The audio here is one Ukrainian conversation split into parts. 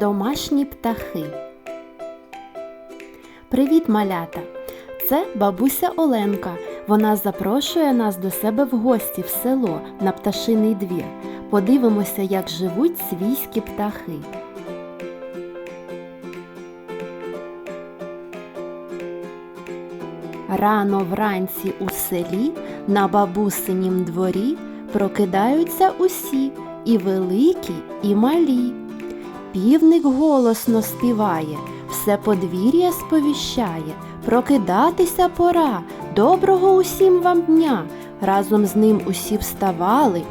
Домашні птахи. Привіт, малята! Це бабуся Оленка. Вона запрошує нас до себе в гості в село на пташиний двір. Подивимося, як живуть свійські птахи. Рано вранці у селі на бабусинім дворі прокидаються усі, і великі, і малі. Півник голосно співає, все подвір'я сповіщає, прокидатися пора, доброго усім вам дня. Разом з ним усі вставали,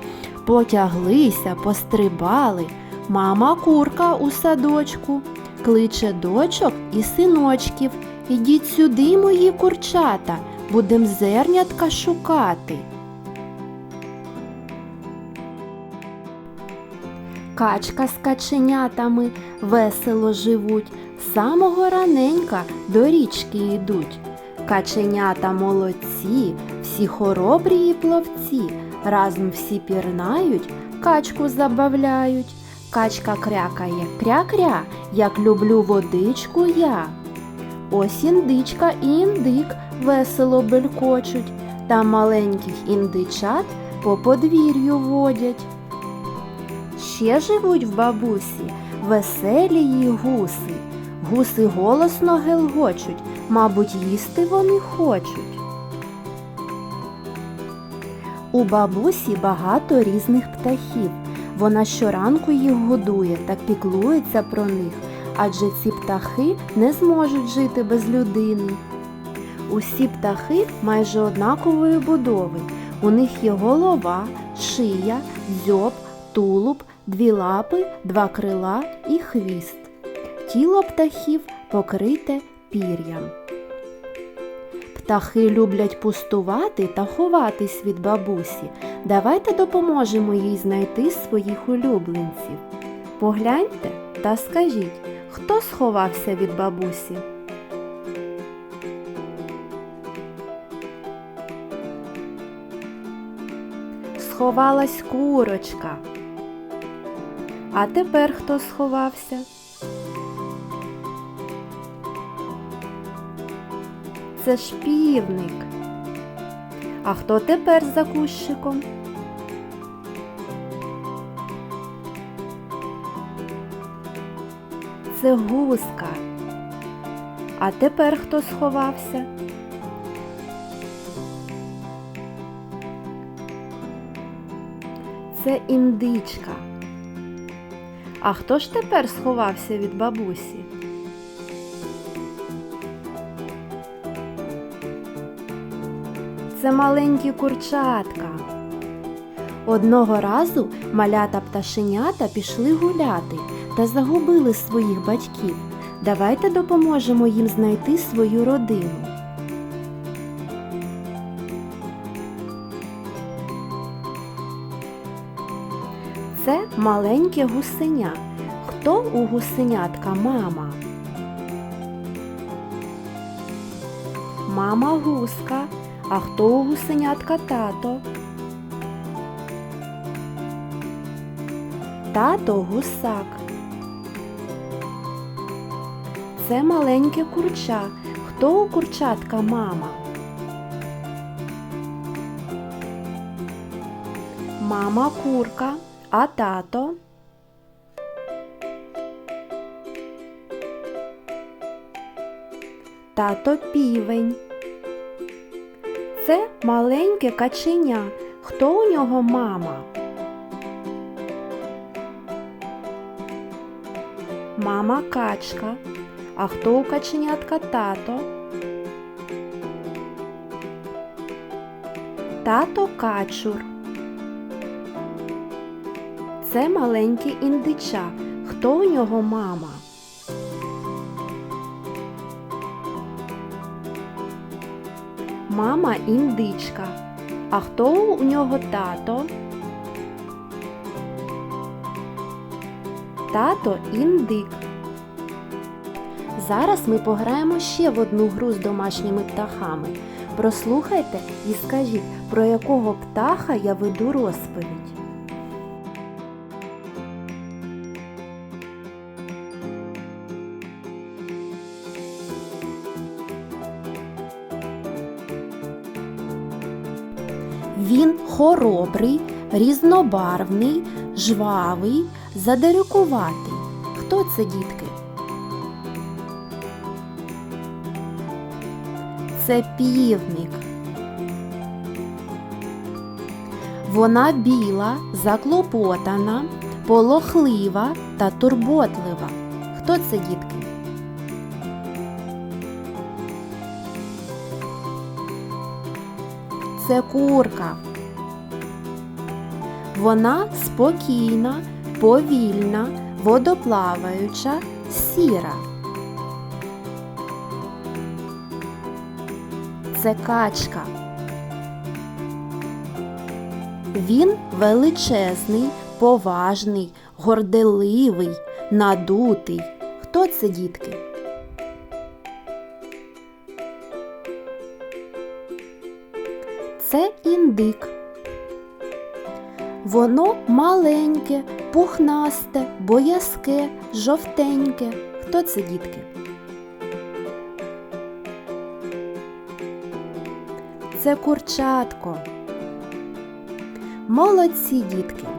потяглися, пострибали. Мама курка у садочку, кличе дочок і синочків. Ідіть сюди, мої курчата, будем зернятка шукати. Качка з каченятами весело живуть, самого раненька до річки йдуть. Каченята молодці, всі хоробрі і пловці, разом всі пірнають, качку забавляють. Качка крякає кря-кря, як люблю водичку я. Ось індичка і індик весело белькочуть, та маленьких індичат по подвір'ю водять. Ще живуть в бабусі веселі її гуси. Гуси голосно гелгочуть, мабуть, їсти вони хочуть. У бабусі багато різних птахів. Вона щоранку їх годує та піклується про них, адже ці птахи не зможуть жити без людини. Усі птахи майже однакової будови. У них є голова, шия, дзьоб, тулуб, дві лапи, два крила і хвіст. Тіло птахів покрите пір'ям. Птахи люблять пустувати та ховатись від бабусі. Давайте допоможемо їй знайти своїх улюбленців. Погляньте та скажіть, хто сховався від бабусі? Сховалась курочка. А тепер хто сховався? Це ж півник. А хто тепер за кущиком? Це гуска. А тепер хто сховався? Це індичка. А хто ж тепер сховався від бабусі? Це маленькі курчатка. Одного разу малята пташенята пішли гуляти та загубили своїх батьків. Давайте допоможемо їм знайти свою родину. Це маленьке гусеня. Хто у гусенятка мама? Мама гуска. А хто у гусенятка тато? Тато гусак. Це маленьке курча. Хто у курчатка мама? Мама курка, а тато? Тато півень. Це маленьке каченя. Хто у нього мама? Мама качка. А хто у каченятка тато? Тато качур. Це маленьке індича. Хто у нього мама? Мама індичка. А хто у нього тато? Тато індик. Зараз ми пограємо ще в одну гру з домашніми птахами. Прослухайте і скажіть, про якого птаха я веду розповідь. Він хоробрий, різнобарвний, жвавий, задирикуватий. Хто це, дітки? Це півник. Вона біла, заклопотана, полохлива та турботлива. Хто це, дітки? Це курка. Вона спокійна, повільна, водоплаваюча, сіра. Це качка. Він величезний, поважний, горделивий, надутий. Хто це, дітки? Це індик. Воно маленьке, пухнасте, боязке, жовтеньке. Хто це, дітки? Це курчатко. Молодці, дітки!